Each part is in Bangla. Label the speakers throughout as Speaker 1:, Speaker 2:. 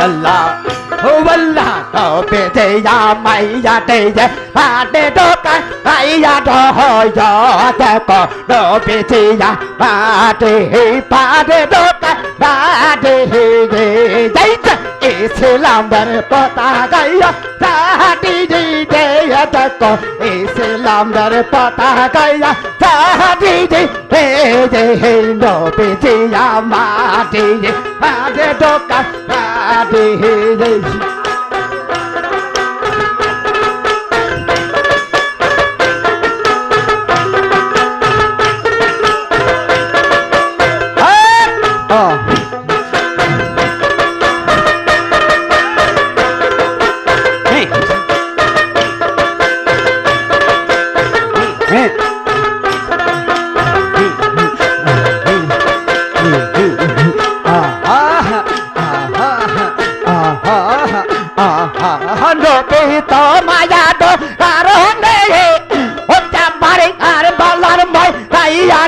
Speaker 1: আল্লাহ ও আল্লাহ তবে যে মাইয়া দে যে পাটে দোকান মাইয়া দহয় দেখো নবে যে পাটে পাটে দোকান পাটে গে যাইছে ইসলামের পতাকা চাহাটি জি দে দেখো ইসলামের পতাকা চাহাটি জি দে যে নবে যে মাটি পাটে দোকান পাটে গে নবে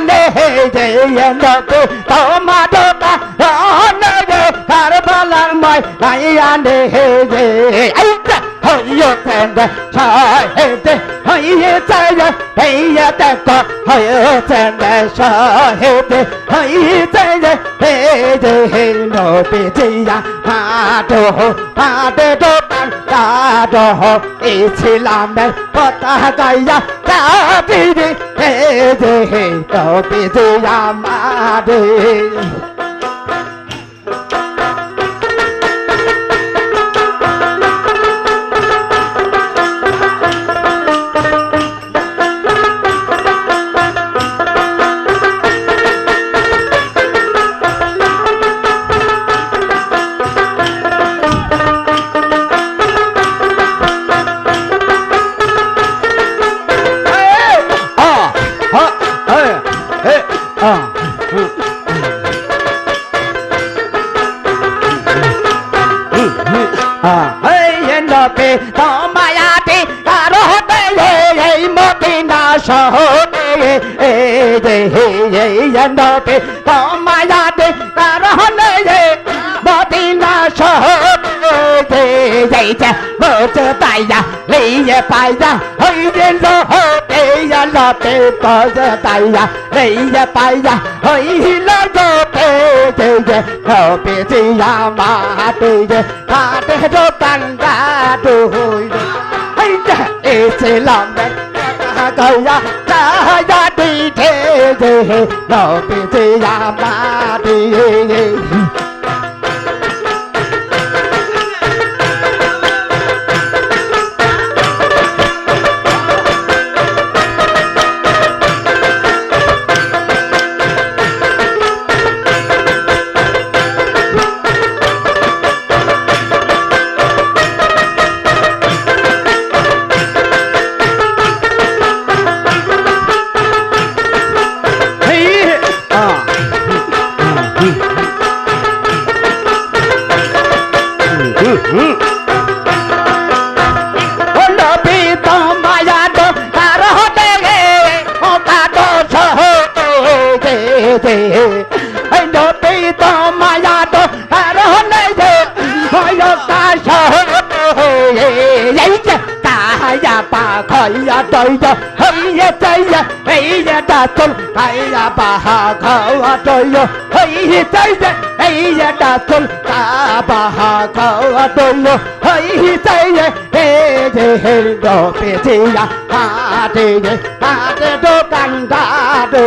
Speaker 1: তাই আনে যে নবে তো মা তো কারণে আর বালার মই তাই আনে যে আইতা হইও সাহেতে চাইয়া হইয়া দেখো তেন্দ সাহেতে হইয়ে চাইয়া হে যে, হে নবে জিয়া হাটো, হাটে দোকান কাটো ইসলামের পতাকা গাইয়া কাটি হে যে, হে নবে জিয়া মারে মদিনা শহরে এই যে এই নবে তোমায়াতে কারও হতে মদিনা শহরে এই যে মোচে পাইয়া লিয়ে পাইয়া হইরে লোহতে লতে পজে পাইয়া লিয়ে পাইয়া হইল লোতে যে হবে জিয়া মাতে যে কাটে হইরে এই যে এসেলাম গয়া চায়া দিতে যে হবে জিয়া মাতে নবী খাইয়া দইয়া হইয়ে চাইয়া এই যে ডাতুল কায়া বাহা, খাওয়া দইয়া হইয়ে চাইয়া এই যে ডাতুল কা বাহা, খাওয়া দইয়া হইয়ে চাইয়া এই যে হেরদ পেছিয়া হাটে যে হাটে, দোকান, দাদো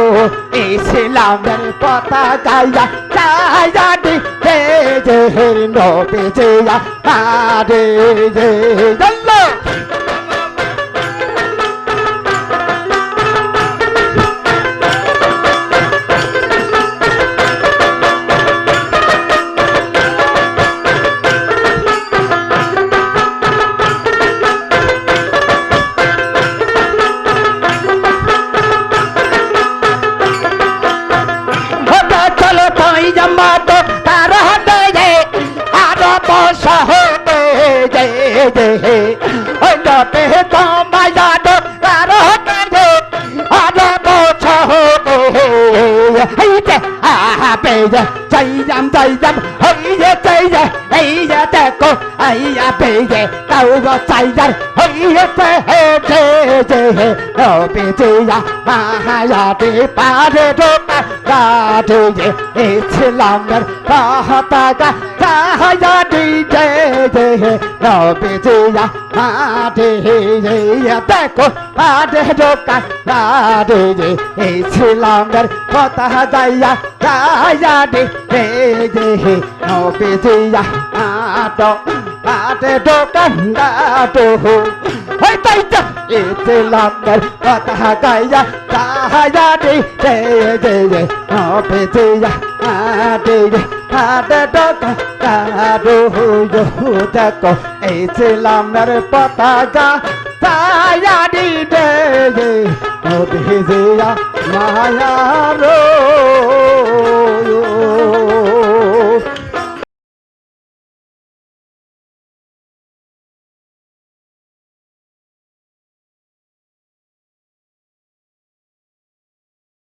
Speaker 1: ইসলামের পতাকা চাইয়া দি হে, যে হেরদ পেছিয়া হাটে যে জল্লো। বসা হতে যে যে ওই নতে তো মায়া তো তার হতে যে আর বসা হতে এই যে আহা পে যে চাই যে এই যে দেখো আইয়া পেয়ে তাও চাইয়ার হইয়েছে হে যে যে হে রবি জিয়া মায়াবি পারে ঢোকা গাড়ি যে ইসলামের পতাকা চাহায়া দিতে যে হে রবি জিয়া মাটি যে দেখো ঢোকা গাড়ি যে ইসলামের পতাকা যাইয়া দিতে যে হে রবি জিয়া আটো আটে দোকান ওই এতে লম্বর কথা গাইয়া তাহায়া ডে রে রে রে হবে দিয়া আটে রে আটে ডক কারও হো দেখো এতে লম্বর পতাকা তাহায়া ডে রে রে হবে দিয়া, মায়া রো